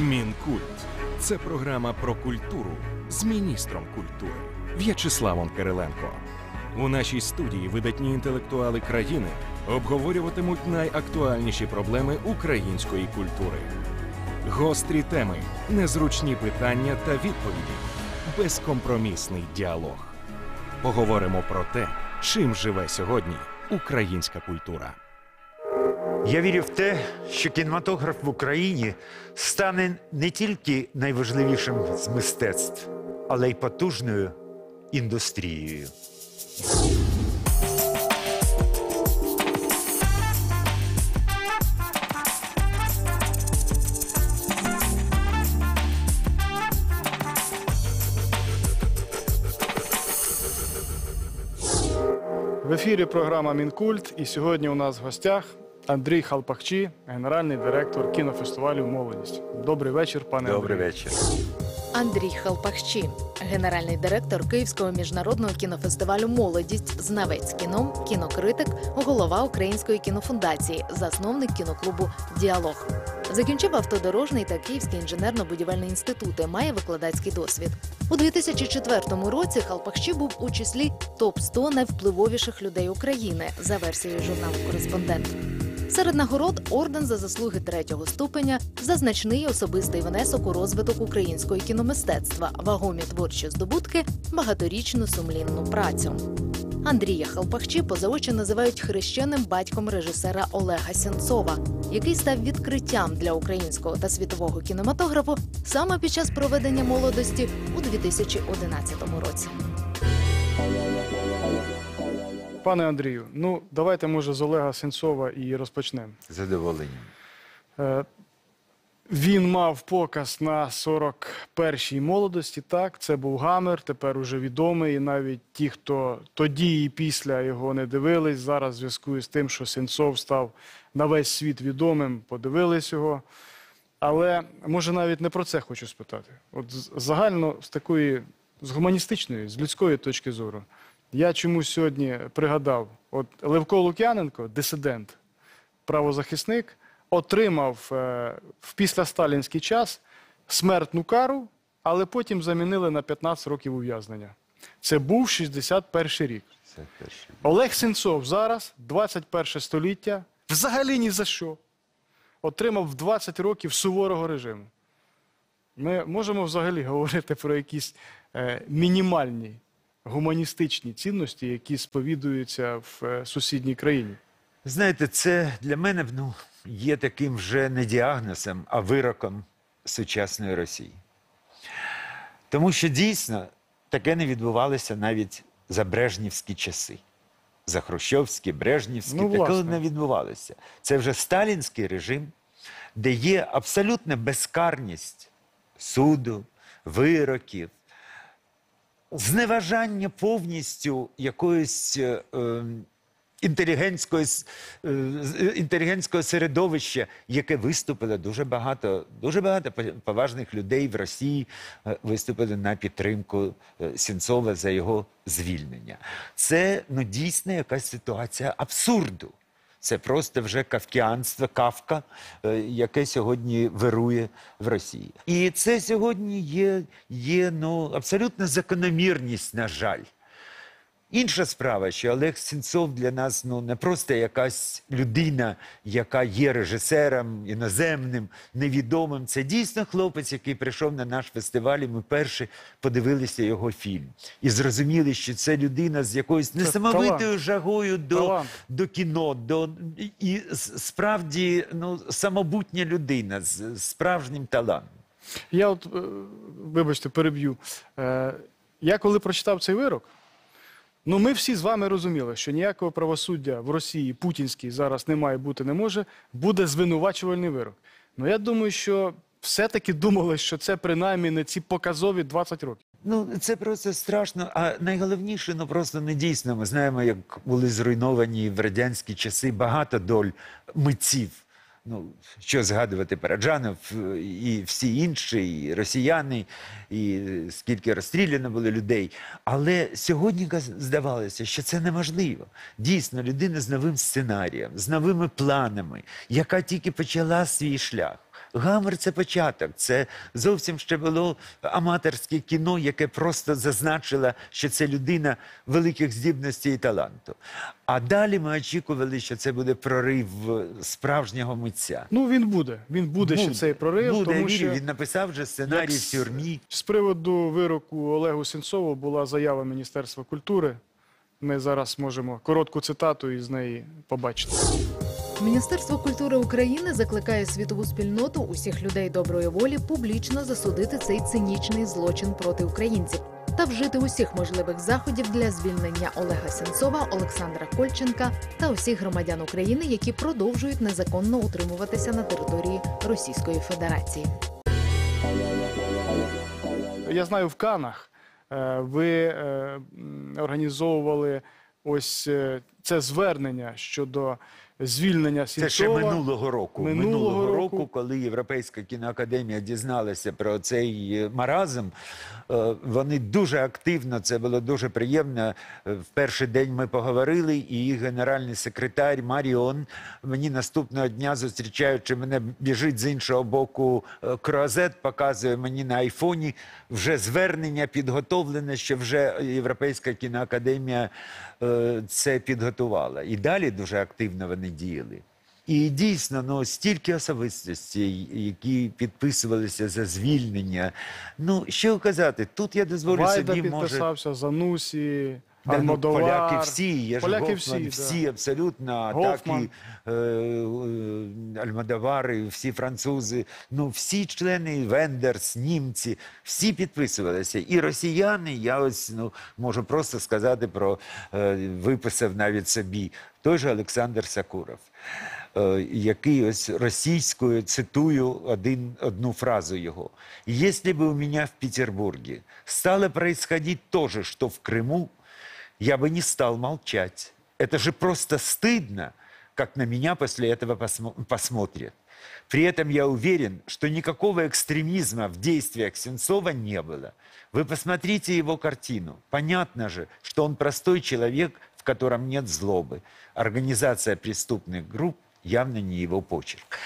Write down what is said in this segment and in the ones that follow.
Мінкульт це програма про культуру з міністром культури В'ячеславом Кириленко. У нашій студії видатні інтелектуали країни обговорюватимуть найактуальніші проблеми української культури. Гострі теми, незручні питання та відповіді, безкомпромісний діалог. Поговоримо про те, чим живе сьогодні українська культура. Я вірю в те, що кінематограф в Україні стане не тільки найважливішим з мистецтв, але й потужною індустрією. В ефірі програма Мінкульт. І сьогодні у нас в гостях Андрій Халпахчі, генеральний директор кінофестивалю Молодість. Добрий вечір, пане Добрий вечір. Андрій Халпахчі, генеральний директор Київського міжнародного кінофестивалю Молодість, знавець кіном, кінокритик, голова Української кінофундації, засновник кіноклубу Діалог. Закінчив автодорожний та Київський інженерно-будівельний інститути. Має викладацький досвід. У 2004 році Халпахчі був у числі топ 100 найвпливовіших людей України за версією журналу Кореспондент. Серед нагород орден за заслуги третього ступеня за значний особистий внесок у розвиток українського кіномистецтва, вагомі творчі здобутки, багаторічну сумлінну працю. Андрія Халпахчі поза очі називають хрещеним батьком режисера Олега Сенцова, який став відкриттям для українського та світового кінематографу саме під час проведення молодості у 2011 році. Пане Андрію, ну давайте може з Олега Сенцова і розпочнемо. З задоволенням. Е, Він мав показ на 41-й молодості. Так, це був гамер, тепер уже відомий. І навіть ті, хто тоді і після його не дивились, зараз в зв'язку з тим, що Сенцов став на весь світ відомим, подивились його. Але може навіть не про це хочу спитати. От загально з такої, з гуманістичної, з людської точки зору, я чомусь сьогодні пригадав: от Левко Лук'яненко, дисидент, правозахисник, отримав е, в післясталінський час смертну кару, але потім замінили на 15 років ув'язнення. Це був 61 рік. Олег Сенцов зараз, 21 століття, взагалі ні за що. Отримав 20 років суворого режиму. Ми можемо взагалі говорити про якісь е, мінімальні гуманістичні цінності, які сповідуються в е, сусідній країні. Знаєте, це для мене ну, є таким вже не діагнозом, а вироком сучасної Росії. Тому що дійсно таке не відбувалося навіть за брежнівські часи. За Хрущовські, Брежнівські, Ну, такого не відбувалося. Це вже сталінський режим, де є абсолютна безкарність суду, вироків, зневажання повністю якоїсь е, е, інтелігентської, е, е, інтелігентського середовища, яке виступило дуже багато, дуже багато по- поважних людей в Росії е, виступили на підтримку е, Сінцова за його звільнення. Це ну дійсно якась ситуація абсурду. Це просто вже кавкіанство, кавка, е, яке сьогодні вирує в Росії. І це сьогодні є, є ну, абсолютна закономірність, на жаль. Інша справа, що Олег Сінцов для нас ну не просто якась людина, яка є режисером іноземним, невідомим. Це дійсно хлопець, який прийшов на наш фестиваль. і Ми перші подивилися його фільм і зрозуміли, що це людина з якоюсь несамовитою жагою до, Талант. до кіно, до і справді ну самобутня людина з з справжнім талантом. Я от, е, вибачте, переб'ю. Е, Я коли прочитав цей вирок, ну ми всі з вами розуміли, що ніякого правосуддя в Росії путінській зараз не має бути не може, буде звинувачувальний вирок. Ну я думаю, що все-таки думали, що це принаймні не ці показові 20 років. Ну, це просто страшно. А найголовніше, ну просто не дійсно. Ми знаємо, як були зруйновані в радянські часи багато доль митців. Ну, що згадувати Параджанов е, і всі інші, і росіяни, і скільки розстріляно було людей. Але сьогодні здавалося, що це неможливо. Дійсно, людина з новим сценарієм, з новими планами, яка тільки почала свій шлях. Гамер це початок. Це зовсім ще було аматорське кіно, яке просто зазначило, що це людина великих здібностей і таланту. А далі ми очікували, що це буде прорив справжнього митця. Ну він буде. Він буде, ще цей прорив, Буде, тому що він написав вже сценарій як в тюрмі. з приводу вироку Олегу Сенцову була заява Міністерства культури. Ми зараз можемо коротку цитату із неї побачити. Міністерство культури України закликає світову спільноту усіх людей доброї волі публічно засудити цей цинічний злочин проти українців та вжити усіх можливих заходів для звільнення Олега Сенцова, Олександра Кольченка та усіх громадян України, які продовжують незаконно утримуватися на території Російської Федерації. Я знаю, в Канах е, ви е, організовували ось е, це звернення щодо звільнення Це ще минулого року. Минулого року. року, коли Європейська кіноакадемія дізналася про цей е, маразм, е, вони дуже активно, це було дуже приємно. Е, В перший день ми поговорили, і генеральний секретар Маріон мені наступного дня, зустрічаючи мене, біжить з іншого боку круазет, показує мені на айфоні вже звернення підготовлене, що вже Європейська кіноакадемія це підготувала. І далі дуже активно вони діяли. І дійсно, ну стільки особистостей, які підписувалися за звільнення. Ну що казати, тут я дозволю Вайда собі може. підписався, Занусі, Да, ну, поляки всі, є ж Поляки Гофман, всі, всі, да. абсолютно, Гофман. так і е, е, Альмодовари, всі французи, ну всі члени Вендерс, німці, всі підписувалися. І росіяни, я ось ну можу просто сказати про е, виписав навіть собі той же Олександр Сакуров. е, Який ось російською цитую один, одну фразу його. «Если бы у меня в Петербурге стало происходить то же, что в Крыму, я бы не стал молчать. Это же просто стыдно, как на меня после этого посмо- посмотрят. При этом я уверен, что никакого экстремизма в действиях Сенцова не было. Вы посмотрите его картину. Понятно же, что он простой человек, в котором нет злобы. Организация преступных групп явно не его почерк.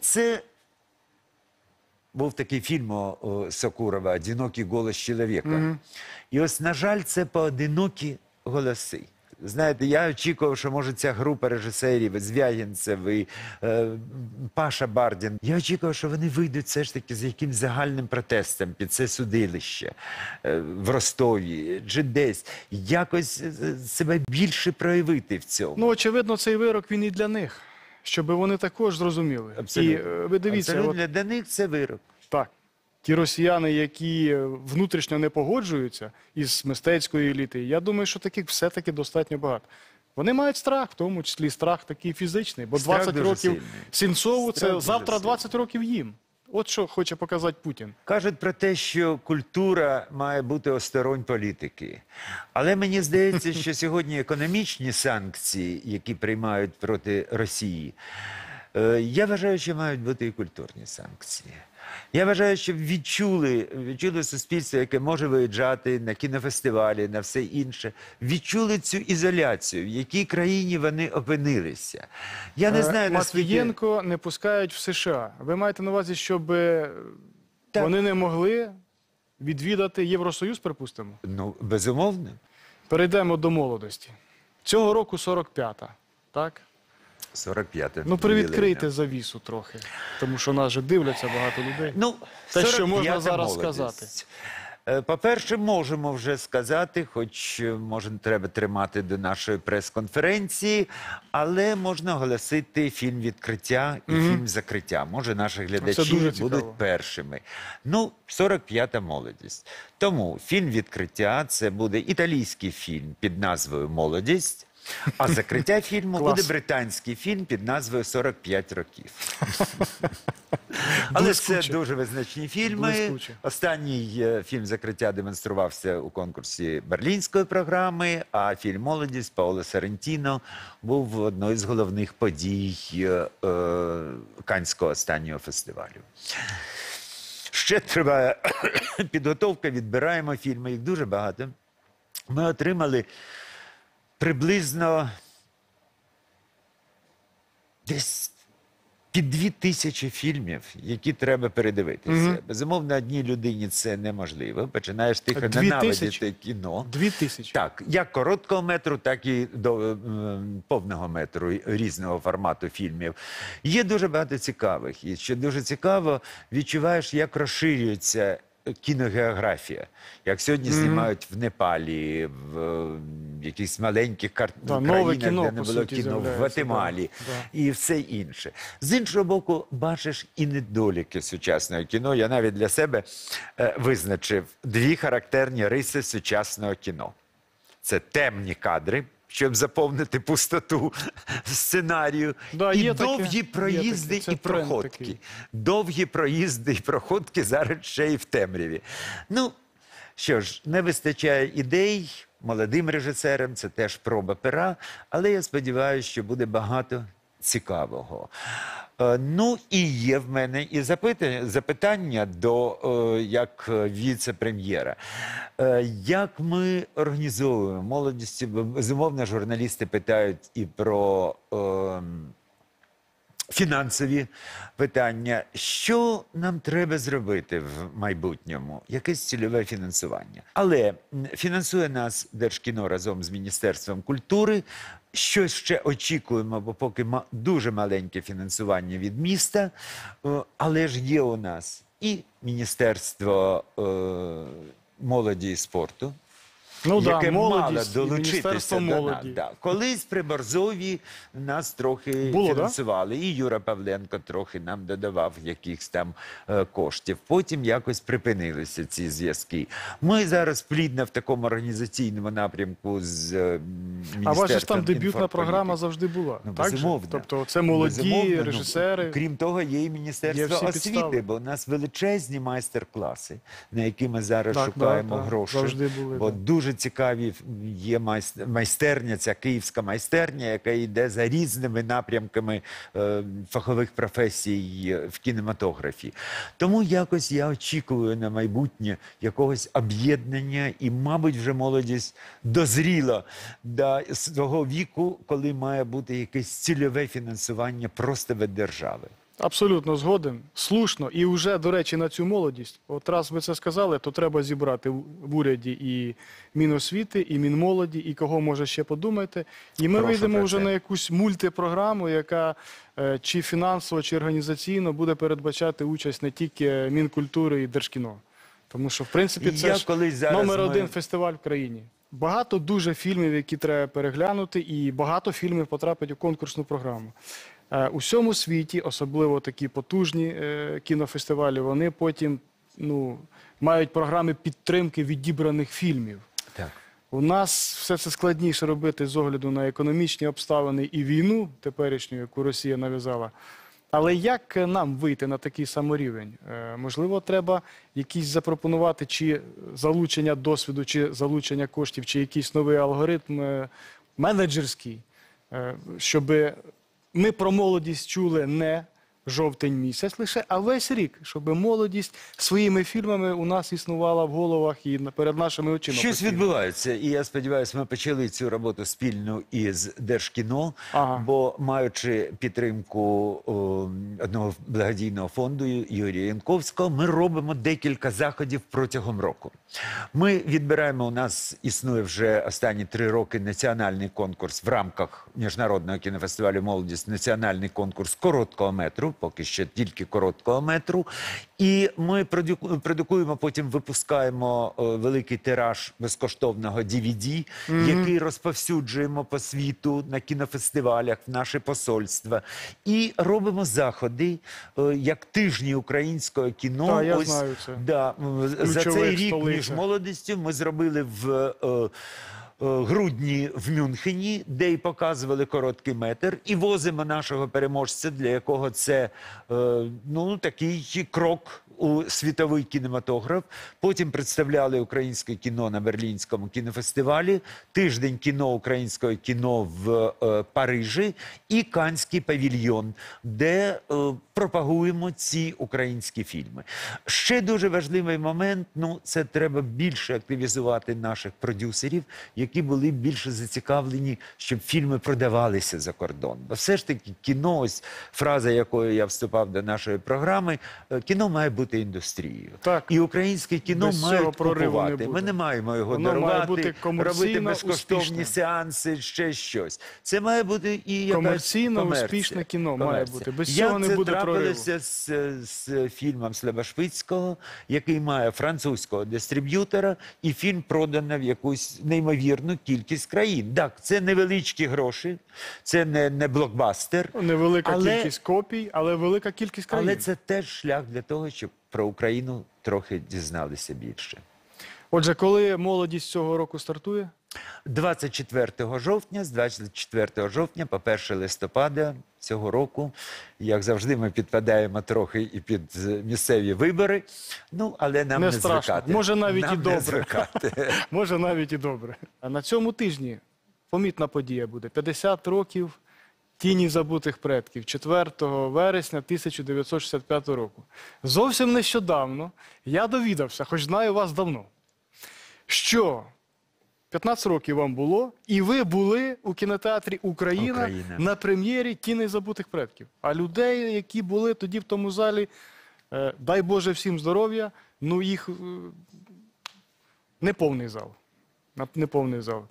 Це був такий фільм у Сокурова Одинокий голос чоловіка. І ось, на жаль, це поодинокі голоси. Знаєте, я очікував, що може ця група режисерів, Звягінцев і е, Паша Бардін. Я очікував, що вони вийдуть все ж таки з якимсь загальним протестом під це судилище е, в Ростові чи десь. Якось е, себе більше проявити в цьому. Ну, очевидно, цей вирок він і для них, щоб вони також зрозуміли. І е, ви дивіться, Абсолютно от, для них це вирок. так. Ті росіяни, які е, внутрішньо не погоджуються із мистецькою елітою, я думаю, що таких все-таки достатньо багато. Вони мають страх, в тому числі страх такий фізичний, бо Страх 20 років сильний. Сінцову Страх це завтра завтра сильний. років їм. От що хоче показати Путін. Кажуть про те, що культура має бути осторонь політики. Але мені здається, що сьогодні економічні санкції, які приймають проти Росії, я вважаю, що мають бути і культурні санкції. Я вважаю, що відчули, відчули суспільство, яке може виїжджати на кінофестивалі, на все інше, відчули цю ізоляцію, в якій країні вони опинилися. Я не Е, знаю, наскільки... Матвієнко не пускають в США. Ви маєте на увазі, щоб е, Так. вони не могли відвідати Євросоюз, припустимо? Ну, безумовно. Перейдемо до молодості. Цього року 45-та, так? 45-те. Ну, привідкрийте завісу трохи, тому що нас же дивляться багато людей. Ну, Те, що можна зараз молодість. сказати. Е, По-перше, можемо вже сказати, хоч е, може треба тримати до нашої прес-конференції, але можна оголосити фільм відкриття і фільм закриття. Може, наші глядачі будуть першими. Ну, 45-та молодість. Тому фільм відкриття це буде італійський фільм під назвою Молодість. А закриття фільму буде британський фільм під назвою 45 років. Але це дуже визначні фільми. Блискуче. Останній е, фільм закриття демонструвався у конкурсі берлінської програми, а фільм Молодість Паоло Сарентіно був одною з головних подій е, е, Канського останнього фестивалю. Ще триває підготовка, відбираємо фільми, їх дуже багато. Ми отримали приблизно десь під дві тисячі фільмів, які треба передивитися. Мгм. Безумовно, одній людині це неможливо. Починаєш тихо Дві ненавидіти тисячі? кіно. Дві тисячі. Так, як короткого метру, так і до м, повного метру і різного формату фільмів. Є дуже багато цікавих. І що дуже цікаво, відчуваєш, як розширюється кіногеографія. Як сьогодні Мгм. знімають в Непалі, в якихось маленьких. Да, країнах, кіно, де не було суті, кіно, в Гватемалі да, і все інше. З іншого боку, бачиш і недоліки сучасного кіно. Я навіть для себе е, визначив дві характерні риси сучасного кіно. Це темні кадри, щоб заповнити пустоту сценарію, Да, і є таке, довгі є проїзди таке. І проходки. такий. Довгі проїзди і проходки зараз ще й в темряві. Ну, що ж, не вистачає ідей молодим режисерам, це теж проба пера, але я сподіваюся, що буде багато цікавого. Е, Ну і є в мене і запитання, запитання до е, як віце-прем'єра. Е, Як ми організовуємо молодості? Бо, Безумовно, журналісти питають і про. Фінансові питання. Що нам треба зробити в майбутньому? Якесь цільове фінансування. Але фінансує нас Держкіно разом з Міністерством культури. Щось ще очікуємо, бо поки дуже маленьке фінансування від міста. Е, Але ж є у нас і Міністерство е, молоді і спорту, Ну да, яке мало молодість, і долучитися Міністерство до молоді. Да. Колись при Борзові нас трохи Було, да? фінансували, і Юра Павленко трохи нам додавав якихось там е, коштів. Потім якось припинилися ці зв'язки. Ми зараз плідно в такому організаційному напрямку з е, м, А ваша ж Міністерством там дебютна інформполітики. програма завжди була. Ну, так же? безумовно. Тобто це молоді Безумовно, ну, режисери. крім того, є і Є Міністерство всі освіти, підстави. бо у нас величезні майстер-класи, на які ми зараз Так, шукаємо да, гроші. завжди були, Бо да. дуже цікаві є майс- майстерня, ця київська майстерня, яка йде за різними напрямками е, фахових професій е, в кінематографі. Тому якось я очікую на майбутнє якогось об'єднання, і, мабуть, вже молодість дозріла до свого віку, коли має бути якесь цільове фінансування просто від держави. Абсолютно згоден. Слушно. І вже, до речі, на цю молодість. От раз ви це сказали, то треба зібрати в уряді і Міносвіти, і Мінмолоді, і кого може ще подумайте. І ми Прошу вийдемо вже на якусь мультипрограму, яка е, чи фінансово, чи організаційно буде передбачати участь не тільки Мінкультури і Держкіно. Тому що, в принципі, це ж номер ми- один фестиваль в країні. Багато дуже фільмів, які треба переглянути, і багато фільмів потрапить у конкурсну програму. Е, У всьому світі, особливо такі потужні е, кінофестивалі, вони потім ну, мають програми підтримки відібраних фільмів. Так. У нас все це складніше робити з огляду на економічні обставини і війну теперішню, яку Росія нав'язала. Але як нам вийти на такий саморівень? Е, Можливо, треба якісь запропонувати чи залучення досвіду, чи залучення коштів, чи якийсь новий алгоритм менеджерський, щоб ми про молодість чули не жовтень місяць лише, а весь рік, щоб молодість своїми фільмами у нас існувала в головах і перед нашими очима. Щось постійно. відбувається, і я сподіваюся, ми почали цю роботу спільну із Держкіно, Ага. бо маючи підтримку о, одного благодійного фонду Юрія Янковського, ми робимо декілька заходів протягом року. Ми відбираємо у нас існує вже останні три роки національний конкурс в рамках міжнародного кінофестивалю Молодість, національний конкурс короткого метру, поки що тільки короткого метру. І ми продукуємо, потім випускаємо е, великий тираж безкоштовного DVD, який розповсюджуємо по світу на кінофестивалях, в наше посольства. І робимо заходи, е, як тижні українського кіно. Та, я знаю це. Да, за цей рік між молодістю ми зробили в. Е, Грудні в Мюнхені, де й показували короткий метр, і возимо нашого переможця, для якого це е, ну такий крок у світовий кінематограф. Потім представляли українське кіно на Берлінському кінофестивалі, тиждень кіно українського кіно в е, Парижі і Канський павільйон, де е, пропагуємо ці українські фільми. Ще дуже важливий момент: ну це треба більше активізувати наших продюсерів, які були більше зацікавлені, щоб фільми продавалися за кордон. Бо все ж таки кіно, ось фраза, якою я вступав до нашої програми, е, кіно має бути індустрією. Так. І українське кіно Без має не. Ми не маємо його Воно має бути робити безкоштовні успішне. сеанси, ще щось. Це має бути і якась Комерційно комерція. успішне кіно має бути. Без Як цього не це буде трапилося з, з фільмом Слабошвицького, який має французького дистриб'ютора, і фільм продано в якусь неймовірну кількість країн. Так, це невеличкі гроші, це не, не блокбастер. Невелика Але- кількість копій, але велика кількість країн. Але це теж шлях для того, щоб про Україну трохи дізналися більше. Отже, коли молодість цього року стартує? 24 жовтня, з 24 жовтня по 1 листопада цього року, як завжди, ми підпадаємо трохи і під е, місцеві вибори. Ну, але нам Не не, страшно. звикати. Може, навіть нам і добре. Може, навіть і добре. А на цьому тижні помітна подія буде. 50 років тіні забутих предків 4 вересня 1965 року. Зовсім нещодавно я довідався, хоч знаю вас давно, що 15 років вам було, і ви були у кінотеатрі Україна, Україна. на прем'єрі Тіни забутих предків. А людей, які були тоді в тому залі, е, дай Боже всім здоров'я, ну їх е, неповний зал. Неповний зал.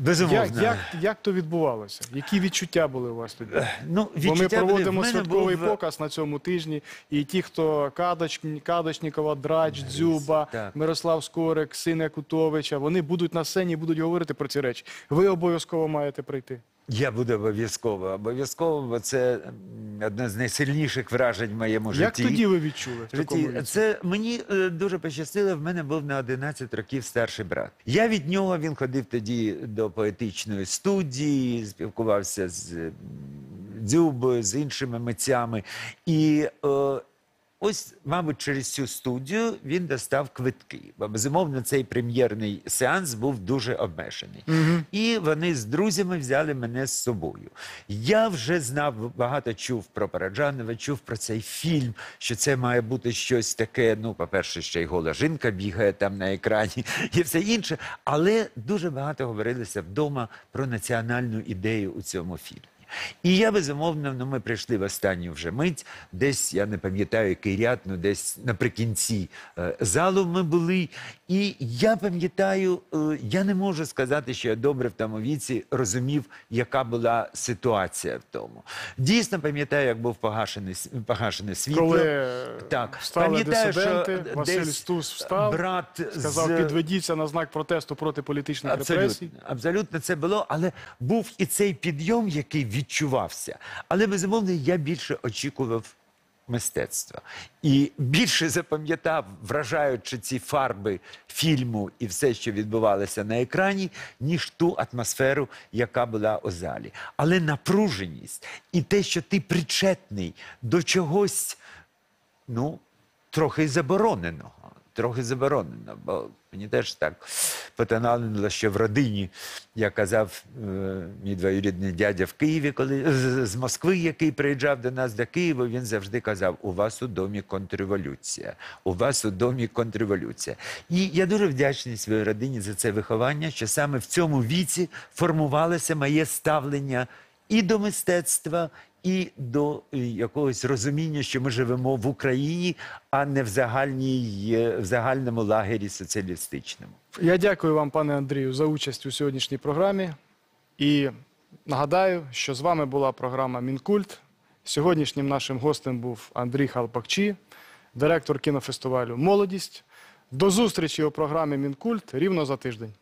Безумовно. Як, як, як то відбувалося? Які відчуття були у вас тоді? Ну, Бо ми відчуття були. проводимо мене святковий був- показ на цьому тижні, і ті, хто Кадоч, Кадочнікова, Драч, Дзюба, так. Мирослав Скорик, син Якутовича, вони будуть на сцені і будуть говорити про ці речі. Ви обов'язково маєте прийти. Я буду обов'язково. Обов'язково, бо це одне з найсильніших вражень в моєму Як житті. тоді ви відчули? В такому житті. віці? Це мені е, дуже пощастило. В мене був на 11 років старший брат. Я від нього він ходив тоді до поетичної студії, спілкувався з Дзюбою, з іншими митцями. І е, ось, мабуть, через цю студію він достав квитки. Бо безумовно, цей прем'єрний сеанс був дуже обмежений. І вони з друзями взяли мене з собою. Я вже знав, багато чув про Параджанова, чув про цей фільм, що це має бути щось таке. Ну, по-перше, ще й гола жінка бігає там на екрані і все інше. Але дуже багато говорилося вдома про національну ідею у цьому фільмі. І я безумовно, ну ми прийшли в останню вже мить, десь я не пам'ятаю, який ряд, ну десь наприкінці е, залу ми були. І я пам'ятаю, е, я не можу сказати, що я добре в тому віці розумів, яка була ситуація в тому. Дійсно пам'ятаю, як був погашений, погашене світло. Коли Так, пам'ятаю, що Василь десь Стус встав, брат сказав, з- підведіться на знак протесту проти політичних репресій. Абсолютно, абсолютно це було, але був і цей підйом, який відчувався. Але безумовно, я більше очікував мистецтва. І більше запам'ятав, вражаючи ці фарби фільму і все, що відбувалося на екрані, ніж ту атмосферу, яка була у залі. Але напруженість і те, що ти причетний до чогось ну, трохи забороненого. Трохи заборонено, бо мені теж так потоналило, що в родині, як казав е, мій двоюрідний дядя в Києві, коли з Москви, який приїжджав до нас до Києва, він завжди казав: у вас у домі контрреволюція, у вас у домі контрреволюція. І я дуже вдячний своїй родині за це виховання, що саме в цьому віці формувалося моє ставлення і до мистецтва, і до е, якогось розуміння, що ми живемо в Україні, а не в загальній е, в загальному лагері соціалістичному. Я дякую вам, пане Андрію, за участь у сьогоднішній програмі. І нагадаю, що з вами була програма Мінкульт. Сьогоднішнім нашим гостем був Андрій Халпакчі, директор кінофестивалю Молодість. До зустрічі у програмі Мінкульт рівно за тиждень.